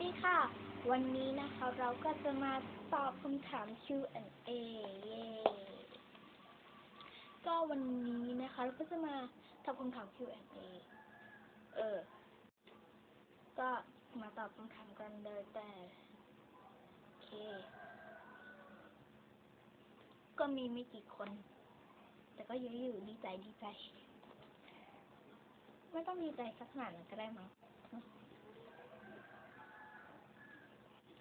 ดีค่ะ วันนี้นะคะเราก็จะมาตอบคำถาม Q&A เย้ก็วันนี้นะคะเราก็จะมาตอบคำถาม Q&A เออ ก็มาตอบคำถามกันเลยแต่โอเค ก็มีไม่กี่คน แต่ก็เยอะอยู่ดีใจดีใจ ไม่ต้องดีใจสักขนาดนั้นก็ได้มั้ง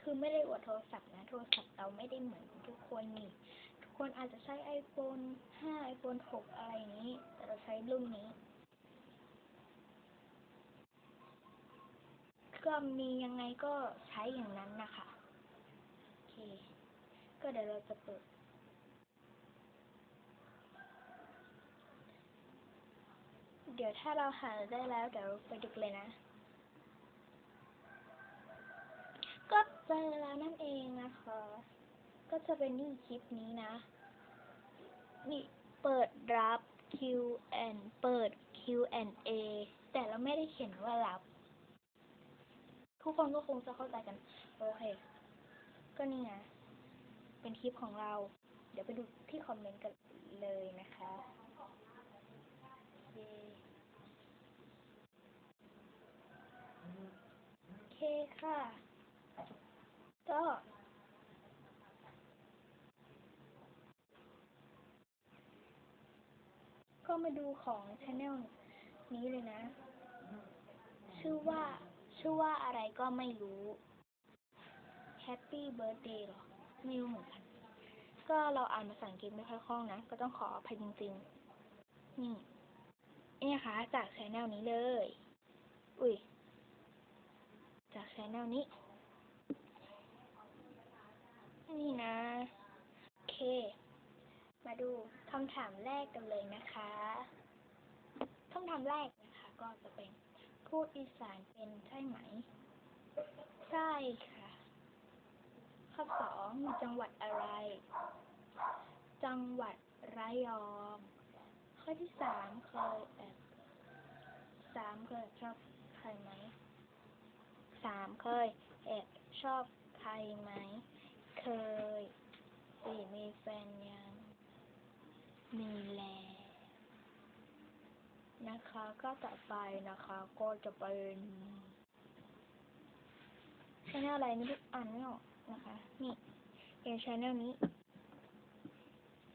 คือไม่ได้อวดโทรศัพท์นะ โทรศัพท์เราไม่ได้เหมือนทุกคนนี่ ทุกคนอาจจะใช้ iPhone 5 iPhone 6 อะไรอย่างนี้ แต่เราใช้รุ่นนี้ก็มียังไงก็ใช้อย่างนั้นนะคะ โอเค ก็เดี๋ยวเราจะเปิดเดี๋ยวถ้าเราหาได้แล้วเดี๋ยวไปดูเลยนะ ก็ เจอแล้วนั่นเองนะคะ ก็จะเป็นนี่คลิปนี้นะ นี่เปิดรับ Q and เปิด Q&A แต่เราไม่ได้เขียนว่ารับ ทุกคนก็คงจะเข้าใจกัน โอเค ก็นี่ไงเป็นคลิปของเรา เดี๋ยวไปดูที่คอมเมนต์กันเลยนะคะเย้โอเคค่ะ ก็ก็มาดูของช anel นี้เลยนะ ชื่อว่า ชื่อว่าอะไรก็ไม่รู้ Happy Birthday หรอ ไม่รู้เหมือนกัน ก็เราอ่านภาษาอังกฤษไม่ค่อยคล่องนะ ก็ต้องขออภัยจริงๆ นี่ นี่นะคะ จากช anel นี้เลย อุ้ย จากช anel นี้ นี่นะ โอเค มาดูคำถามแรกกันเลยนะคะคำถามแรกนะคะ ก็จะเป็นพูดอีสานเป็นใช่ไหม ใช่ค่ะ ข้อสองจังหวัดอะไร จังหวัดระยอง ข้อที่สามเคยแอบสามเคยชอบใครไหมสามเคยแอบชอบใครไหม เคยสี่มีแฟนยัง มีแล้ว นะคะ ก็ต่อไปนะคะ ก็จะเป็นชแนลอะไรไม่รู้อ่านไม่ออกนะคะ นี่เป็นชแนลนี้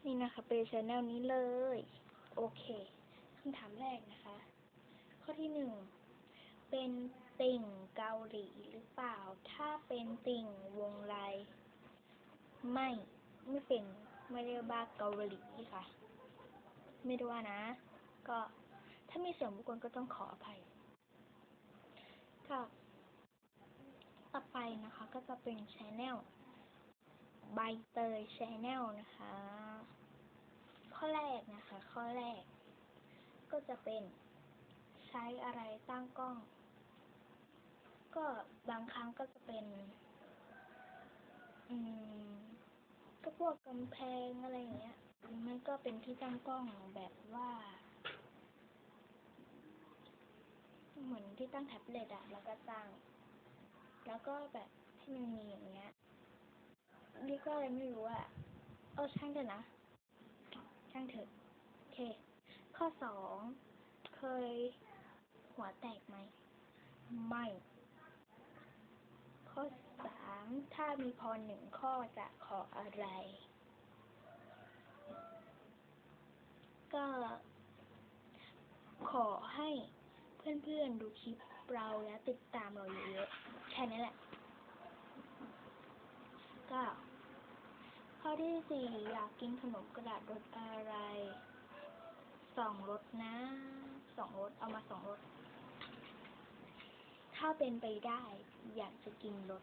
นี่นะคะ เป็นชแนลนี้เลย โอเคคำถามแรกนะคะ ข้อที่หนึ่งเป็นติ่งเกาหลีหรือเปล่า ถ้าเป็นติ่งวงไร ไม่ ไม่เป็นไม่ได้บ้าเกาหลีค่ะ ไม่ได้ว่านะ ก็ถ้ามีเสียงบุคคลก็ต้องขออภัยก็ต่อไปนะคะก็จะเป็นชแนลใบเตยชแนลนะคะ ข้อแรกนะคะ ข้อแรก ก็จะเป็นใช้อะไรตั้งกล้อง ก็บางครั้งก็จะเป็น อืมก็พวกกำแพงอะไรอย่างเงี้ยหรือไม่ก็เป็นที่ตั้งกล้องแบบว่า เหมือนที่ตั้งแท็บเล็ตอะแล้วก็ตั้ง แล้วก็แบบที่มันมีอย่างเงี้ยนี่ก็เลยไม่รู้อะเออช่างเถอะนะ ช่างเถอะโอเค ข้อสองเคยหัวแตกไหม ไม่ ข้อ ถ้ามีพรหนึ่งข้อจะขออะไร ก็ขอให้เพื่อนๆดูคลิปเราและติดตามเราเยอะๆแค่นี้แหละ ก็ข้อที่สี่อยากกินขนมกระดาษรสอะไรสองรสนะสองรสเอามาสองรสถ้าเป็นไปได้อยากจะกินรส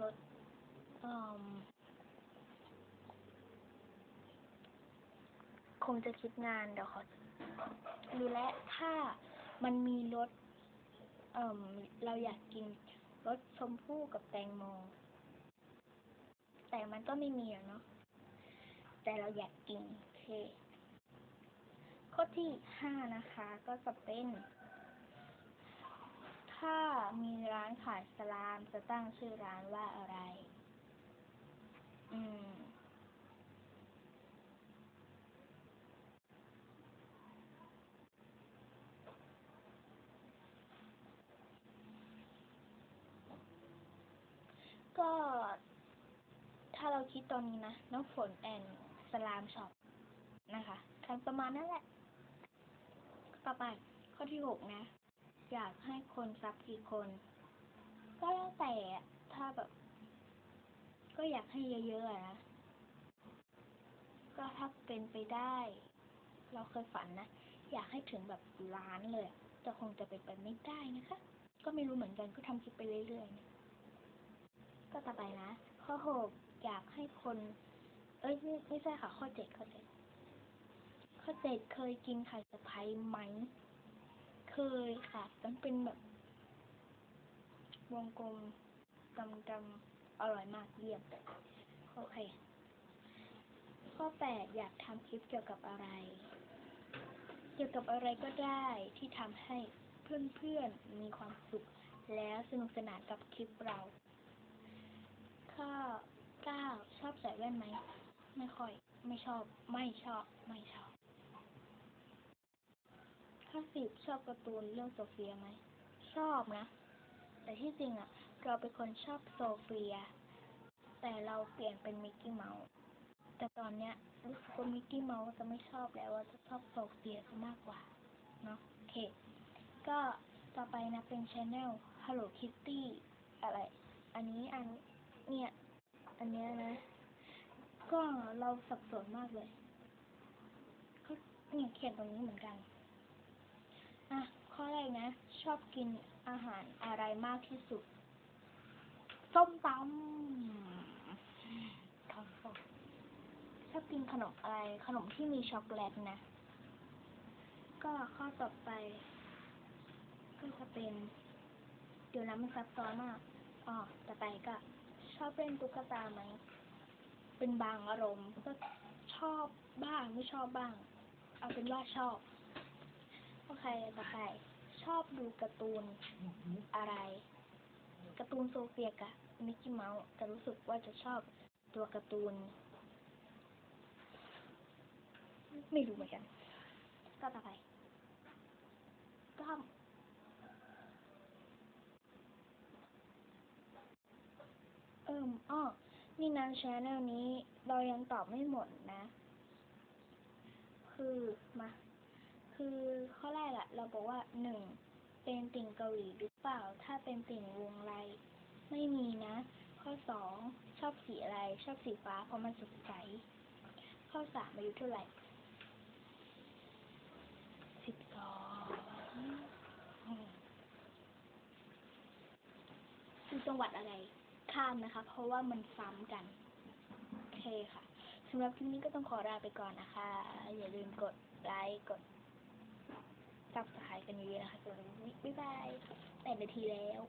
รสเอ่มคงจะคิดงานเดี๋ยวขอดูแลวถ้ามันมีรสเอ่มเราอยากกินรสชมพู่กับแตงโม แต่มันก็ไม่มีอะเนาะ แต่เราอยากกินโอเคข้อที่ห้านะคะ ก็จะเป็น ถ้ามีร้านขายสลามจะตั้งชื่อร้านว่าอะไร อืม ก็ ถ้าเราคิดตอนนี้นะ น้ำฝนแอนสลามช็อปนะคะคำประมาณนั้นแหละ ต่อไปข้อที่หกนะ อยากให้คนซับกี่คน ก็แล้วแต่ถ้าแบบ ก็อยากให้เยอะๆอะนะ ก็ถ้าเป็นไปได้ เราเคยฝันนะ อยากให้ถึงแบบล้านเลย แต่คงจะเป็นไปไม่ได้นะคะ ก็ไม่รู้เหมือนกันก็ทำคลิปไปเรื่อยๆนะก็ต่อไปนะข้อหกอยากให้คน เอ้ยไม่ใช่ค่ะ ข้อเจ็ดข้อเจ็ดข้อเจ็ดเคยกินไข่สะพายไหม เคยค่ะมันเป็นแบบวงกลมดำๆอร่อยมากเยี่ยมโอเค ข้อแปดอยากทำคลิปเกี่ยวกับอะไร เกี่ยวกับอะไรก็ได้ที่ทำให้เพื่อนๆมีความสุข แล้วสนุกสนานกับคลิปเรา ข้อเก้าชอบใส่แว่นไหม ไม่ค่อย ไม่ชอบ ไม่ชอบ ไม่ชอบ ข้อสิบชอบการ์ตูนเรื่องโซเฟียไหม ชอบนะ แต่ที่จริงอะเราเป็นคนชอบโซเฟีย แต่เราเปลี่ยนเป็นมิกกี้เมาส์ แต่ตอนเนี้ยรู้สึกว่ามิกกี้เมาส์จะไม่ชอบแล้วว่าจะชอบโซเฟียซะมากกว่า เนาะโอเค ก็ต่อไปนะเป็นช anel Hello Kitty อะไร อันนี้อันเนี่ย อันเนี้ยนะ ก็เราสับสนมากเลยเขาเนี่ยเขียนตรงนี้เหมือนกัน อะ ข้อแรกนะ ชอบกินอาหารอะไรมากที่สุด ส้มตำทอดส้มชอบกินขนมอะไร ขนมที่มีช็อกโกแลตนะ ก็ข้อต่อไป ก็จะเป็น เดี๋ยวนะมันซับซ้อนมากอ๋อต่อไปก็ ชอบเล่นตุ๊กตาไหม เป็นบางอารมณ์ก็ชอบบ้างไม่ชอบบ้าง เอาเป็นว่าชอบ โอเคต่อไป ชอบดูการ์ตูนอะไร การ์ตูนโซเฟียกับมิกกี้เมาส์แต่รู้สึกว่าจะชอบตัวการ์ตูน ไม่รู้เหมือนกัน ก็ต่อไปก็เอิ่มอ้อนี่นะชแนลนี้ เรายังตอบไม่หมดนะ คือมา คือข้อแรกอะเราบอกว่าหนึ่งเป็นติ่งเกาหลีหรือเปล่า ถ้าเป็นติ่งวงไรไม่มีนะ ข้อสองชอบสีอะไร ชอบสีฟ้าเพราะมันสดใส ข้อสามอายุเท่าไหร่สิบสองอยู่จังหวัดอะไร ข้ามนะคะ เพราะว่ามันซ้ำกันโอเคค่ะสำหรับคลิปนี้ก็ต้องขอลาไปก่อนนะคะ อย่าลืมกดไลค์กด ซับสไครต์กันเยอะๆนะคะสำหรับวันนี้บ๊ายบายแปดนาทีแล้ว